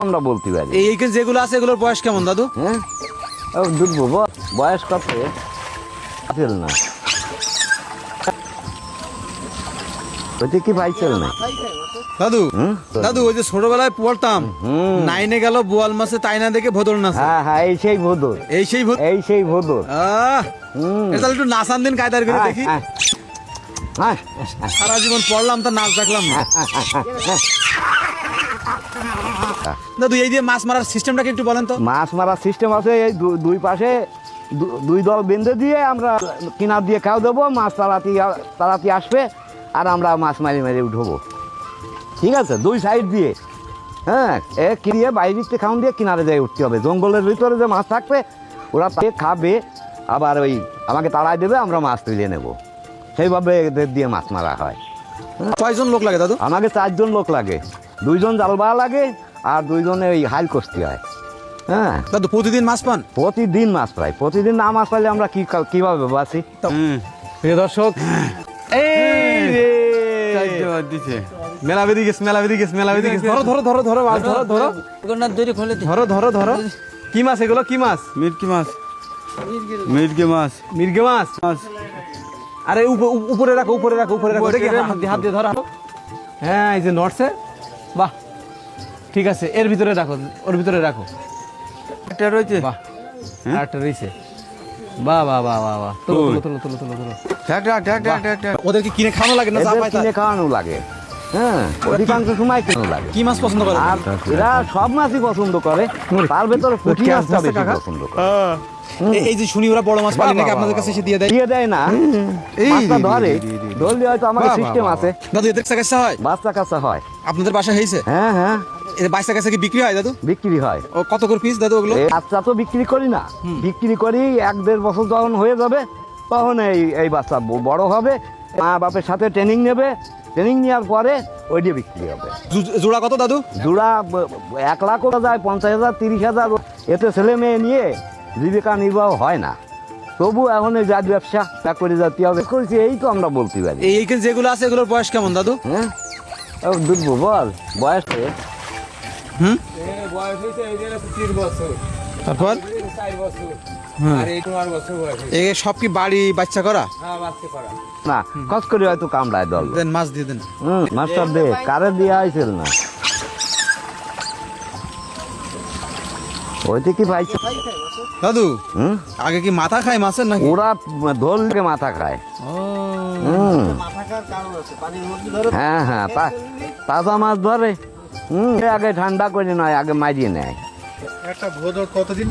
আমরা বলতে পারি। এই এইখানে যেগুলো আছে এগুলোর বয়স কেমন দাদু? হ্যাঁ? দুধবো বয়স কত? পাইছিল না। ওইটা কি পাইছিল না? দাদু দাদু ওই যে ছোটবেলায় পড়তাম হুম। নাইনে গেল বোয়াল মাছে তাই না দেখে ভোদর না হ্যাঁ হ্যাঁ এই সেই ভোদর। এই সেই ভূত এই সেই ভোদর। এটা তাহলে একটু নাচান দিন কায়দার করে দেখি। হ্যাঁ, হ্যাঁ, সারা জীবন পড়লাম তা নাচ দেখলাম না। দাদু এই দিয়ে মাছ মারার সিস্টেমটাকে একটু বলেন তো? মাছ মারার সিস্টেম আছে এই দুই পাশে দুই দল বেঁধে দিয়ে আমরা কিনার দিয়ে খাও দেবো মাছ তাড়াতি তাড়াতি আসবে আর আমরা মাছ মারি মারি উঠবো। ঠিক আছে? দুই সাইড দিয়ে। হ্যাঁ এ কিনিয়ে বাইরে খাওয়ান দিয়ে কিনারে যাই উঠতে হবে। জঙ্গলের ভিতরে যে মাছ থাকবে ওরা তাকে খাবে আবার ওই আমাকে তাড়াই দেবে আমরা মাছ তুলে নেব। সেইভাবে এদের দিয়ে মাছ মারা হয়। কয়জন লোক লাগে দাদু? আমাকে চারজন লোক লাগে। দুইজন জালবা লাগে আর দুইজনে ওই হাইল কষতে হয়। হ্যাঁ? দাদু প্রতিদিন মাছ পান? প্রতিদিন মাছ পাই। প্রতিদিন না মাছ পাইলে আমরা কি কীভাবে বাঁচি? প্রিয় দর্শক এই রে! দিছে। মেলা বেরিয়ে গেছে মেলা বেরিয়ে গেছে মেলা বেরিয়ে গেছে। ধরো ধরো ধরো ধরো মাছ ধরো ধরো। দড়ি খুলে ধরো ধরো ধরো। কি মাছ এগুলো? কি মাছ? মিটকি মাছ। মিটকি মাছ। মির্গে মাছ? মাছ। আরে উপ- উপ- উপরে রাখো উপরে রাখো উপরে রাখো। দেখি হাত দিয়ে ধরো। হ্যাঁ এই যে নড়ছে। বাহ ঠিক আছে এর ভিতরে রাখো ওর ভিতরে রাখো। এটা রয়েছে? বাহ আরেকটা রয়েছে। বাহ বাহ বাহ বাহ বাহ। তুলো তুলো। তুলো তুলো তুলো ওদেরকে কিনে খাওয়ানো লাগে না? কিনে খাওয়ানো লাগে। হ্যাঁ অধিকাংশ সময় কেন লাগে। কি মাছ পছন্দ করে? আর এরা সব মাছই পছন্দ করে। তার ভেতরে পুঁটি মাছটা বেশি পছন্দ করে। এই- যে শুনি ওরা বড় মাছ পালি নাকি আপনাদের কাছে এসে দিয়ে দেয় দিয়ে দেয় না মাছটা ধরে ধরলে হয়তো বাহ, সিস্টেম আছে দাদু এদের কাছে হয় বাচ্চা কাচ্চা হয় আপনাদের বাসা হয়েছে হ্যাঁ হ্যাঁ এদের কাছে কি বিক্রি হয় দাদু বিক্রি হয় ও কত করে পিস দাদু ওগুলো বাচ্চা তো বিক্রি করি না বিক্রি করি এক দেড় বছর যখন হয়ে যাবে তখন এই এই বাচ্চা বড় হবে মা বাপের সাথে ট্রেনিং নেবে ট্রেনিং নেওয়ার পরে ওই দিয়ে বিক্রি হবে জোড়া কত দাদু জোড়া এক লাখও যায় পঞ্চাশ হাজার তিরিশ হাজার এতে ছেলে মেয়ে নিয়ে জীবিকা নির্বাহ হয় না। তবু এখন এই জাত ব্যবসা তা করে যেতে হবে। করেছি এই তো আমরা বলতে পারি। এই এইখানে যেগুলো আছে এগুলোর বয়স কেমন দাদু? হ্যাঁ? ও দুধবো বল বয়স হুম? বয়স হয়েছে এই যে তিন বছর তারপর? হ্যাঁ। সব কি বাড়ি বাচ্চা করা? না খস করে হয়তো কামড়ায় দল। দেন মাছ দিয়ে দেন। মাস্টার দে কারে দিয়া হয়েছিল না? ওইটা কি ভাই দাদু হুম? আগে কি মাথা খায় মাছের নাকি? ওরা ধরলে মাথা খায়। হ্যাঁ হ্যাঁ তাজা মাছ ধরে। হুম আগে ঠান্ডা করে নয় আগে মারিয়ে নেয়। একটা ভোদর কতদিন